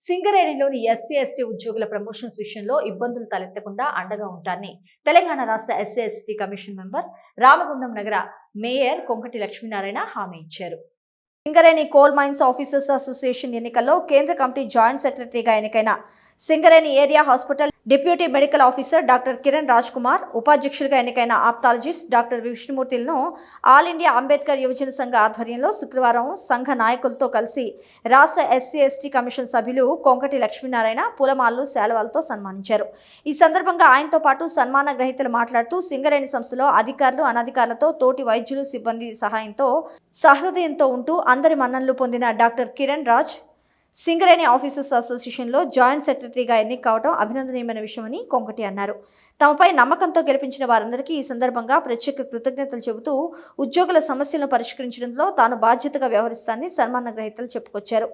సింగరేణిలోని SC ST ఉద్యోగుల promotions విషయంలో ఇబ్బందులు తలెత్తకుండా అండగా ఉంటారని తెలంగాణ రాష్ట్ర SC ST commission member Ramagundam నగర మేయర్ కొంకటి లక్ష్మీనారాయణ హామీ ఇచ్చారు. Singareni coal mines officers association ఎన్నికల్లో కేంద్ర కమిటీ జాయింట్ సెక్రటరీగా ఎన్నికైన Singareni area hospital deputy medical officer doctor Kiran Raj Kumar ఉపాధ్యక్షులుగా ఎన్నికైన ఆప్తాలజిస్ట్ డాక్టర్ విష్ణుమూర్తిలను ఆల్ ఇండియా అంబేద్కర్ యువజన సంఘ ఆధ్వర్యంలో శుక్రవారం సంఘ నాయకులతో కలిసి రాష్ట్ర ఎస్సీ ఎస్టీ కమిషన్ సభ్యులు కొంకటి లక్ష్మీనారాయణ పూలమాలలు శాలువాలతో సన్మానించారు. ఈ సందర్భంగా ఆయనతో పాటు సన్మాన గ్రహీతలు మాట్లాడుతూ సింగరేణి సంస్థలో అధికారులు అనధికారులతో తోటి వైద్యులు సిబ్బంది సహాయంతో సహృదయంతో ఉంటూ అందరి మన్ననలు పొందిన డాక్టర్ కిరణ్ రాజ్ సింగరేణి ఆఫీసర్స్ అసోసియేషన్లో జాయింట్ సెక్రటరీగా ఎన్నిక కావడం అభినందనీయమైన విషయమని కొంకటి అన్నారు. తమపై నమ్మకంతో గెలిపించిన వారందరికీ ఈ సందర్భంగా ప్రత్యేక కృతజ్ఞతలు చెబుతూ ఉద్యోగుల సమస్యలను పరిష్కరించడంలో తాను బాధ్యతగా వ్యవహరిస్తానని సన్మాన గ్రహీతలు చెప్పుకొచ్చారు.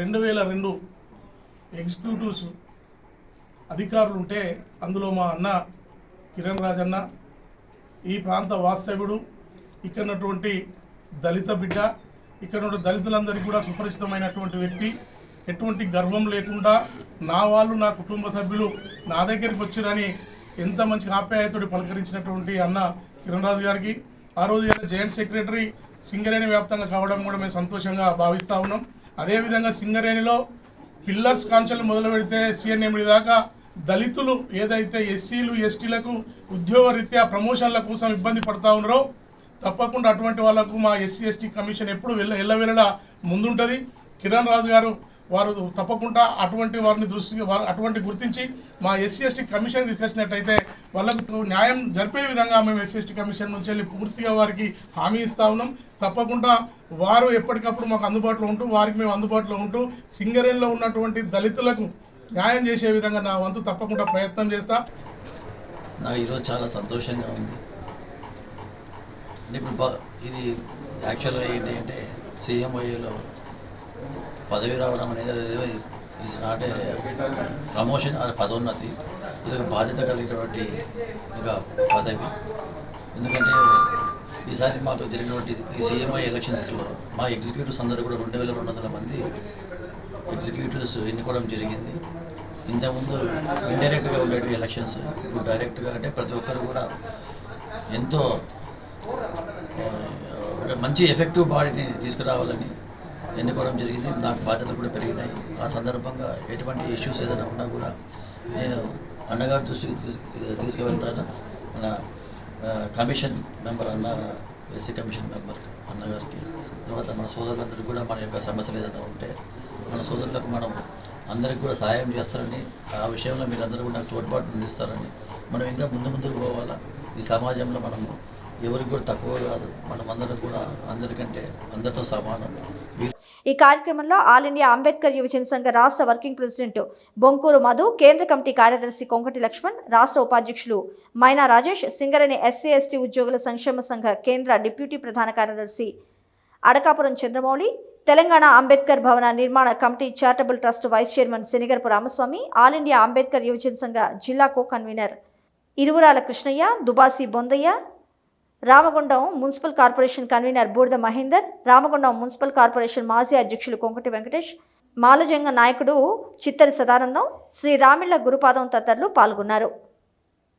రెండు వేల రెండు ఎగ్జిక్యూటివ్స్ అధికారులు ఉంటే అందులో మా అన్న కిరణ్ రాజన్న ఈ ప్రాంత వాస్తవ్యుడు ఇక్కడ దళిత బిడ్డ ఇక్కడ ఉన్న దళితులందరికీ కూడా సుపరిచితమైనటువంటి వ్యక్తి. ఎటువంటి గర్వం లేకుండా నా వాళ్ళు నా కుటుంబ సభ్యులు నా దగ్గరికి వచ్చిరని ఎంత మంచి ఆప్యాయతోటి పలకరించినటువంటి అన్న కిరణ్ రాజు గారికి. ఆ రోజు జాయింట్ సెక్రటరీ సింగరేణి వ్యాప్తంగా కావడం కూడా మేము సంతోషంగా భావిస్తూ ఉన్నాం. అదేవిధంగా సింగరేణిలో పిల్లర్స్ కాంక్షలు మొదలు పెడితే సిఎన్ఎండి దాకా దళితులు ఏదైతే ఎస్సీలు ఎస్టీలకు ఉద్యోగ రీత్యా ప్రమోషన్ల కోసం ఇబ్బంది పడతా ఉన్నారో తప్పకుండా అటువంటి వాళ్ళకు మా ఎస్సీ ఎస్టీ కమిషన్ ఎప్పుడు వెళ్ళ ఎల్లవెళ్ళలా ముందుంటుంది. కిరణ్ రాజు గారు వారు తప్పకుండా అటువంటి వారిని దృష్టికి వారు అటువంటి గుర్తించి మా ఎస్సీ ఎస్టీ కమిషన్ తీసుకొచ్చినట్టయితే వాళ్ళకు న్యాయం జరిపే విధంగా మేము ఎస్సీ ఎస్టీ కమిషన్ నుంచి వెళ్ళి పూర్తిగా వారికి హామీ ఇస్తా ఉన్నాం. తప్పకుండా వారు ఎప్పటికప్పుడు మాకు అందుబాటులో ఉంటూ వారికి మేము అందుబాటులో ఉంటూ సింగరేణిలో ఉన్నటువంటి దళితులకు న్యాయం చేసే విధంగా నా వంతు తప్పకుండా ప్రయత్నం చేస్తా. నాకు ఈరోజు చాలా సంతోషంగా ఉంది. అంటే ఇప్పుడు ఇది యాక్చువల్గా ఏంటి అంటే సీఎంఐలో పదవి రావడం అనేది ఇట్స్ నాట్ ఏ ప్రమోషన్ అది పదోన్నతి. ఇది ఒక బాధ్యత కలిగినటువంటి ఒక పదవి. ఎందుకంటే ఈసారి మాకు జరిగినటువంటి ఈ సీఎంఐ ఎలక్షన్స్లో మా ఎగ్జిక్యూటివ్స్ అందరూ కూడా రెండు వేల రెండు వందల మంది ఎగ్జిక్యూటివ్స్ ఎన్నుకోవడం జరిగింది. ఇంతకుముందు ఇండైరెక్ట్గా ఉండేవి ఎలక్షన్స్ ఇప్పుడు డైరెక్ట్గా అంటే ప్రతి ఒక్కరు కూడా ఎంతో మంచి ఎఫెక్టివ్ బాడీని తీసుకురావాలని ఎన్నుకోవడం జరిగింది. నాకు బాధ్యతలు కూడా పెరిగినాయి. ఆ సందర్భంగా ఎటువంటి ఇష్యూస్ ఏదైనా ఉన్నా కూడా నేను అన్నగారి దృష్టికి తీసుకువెళ్తాను. మన కమిషన్ మెంబర్ అన్న ఎస్సీ కమిషన్ మెంబర్ అన్నగారికి తర్వాత మన సోదరులందరికీ కూడా మన యొక్క సమస్యలు ఏదైనా ఉంటే మన సోదరులకు మనం అందరికి కూడా సహాయం చేస్తారని ఆ విషయంలో మీరు అందరూ కూడా నాకు తోడ్పాటు అందిస్తారని మనం ఇంకా ముందు ముందుకు పోవాలా? ఈ సమాజంలో మనము ఎవరికి కూడా తక్కువ కాదు. మనమందరం కూడా అందరికంటే అందరితో సమానం. ఈ కార్యక్రమంలో ఆల్ ఇండియా అంబేద్కర్ యువజన సంఘ రాష్ట్ర వర్కింగ్ ప్రెసిడెంట్ బొంకూరు మధు కేంద్ర కమిటీ కార్యదర్శి కొంకటి లక్ష్మణ్ రాష్ట్ర ఉపాధ్యక్షులు మైనా రాజేష్ సింగరేణి ఎస్సీ ఎస్టీ ఉద్యోగుల సంక్షేమ సంఘ కేంద్ర డిప్యూటీ ప్రధాన కార్యదర్శి అడకాపురం చంద్రమౌళి తెలంగాణ అంబేద్కర్ భవన నిర్మాణ committee charitable trust vice chairman Shanigarapu Ramaswamy all India Ambedkar యువజన సంఘ జిల్లా co convener Iruvurala Krishnaiah Dubasi Bondaiah Ramagundam municipal corporation convener Budida Mahender Ramagundam municipal corporation మాజీ అధ్యక్షులు కొంకటి వెంకటేష్ మాలజంగ నాయకుడు చిత్తరి సదానందం శ్రీ రామిళ్ళ గురుపాదం తదితరులు పాల్గొన్నారు.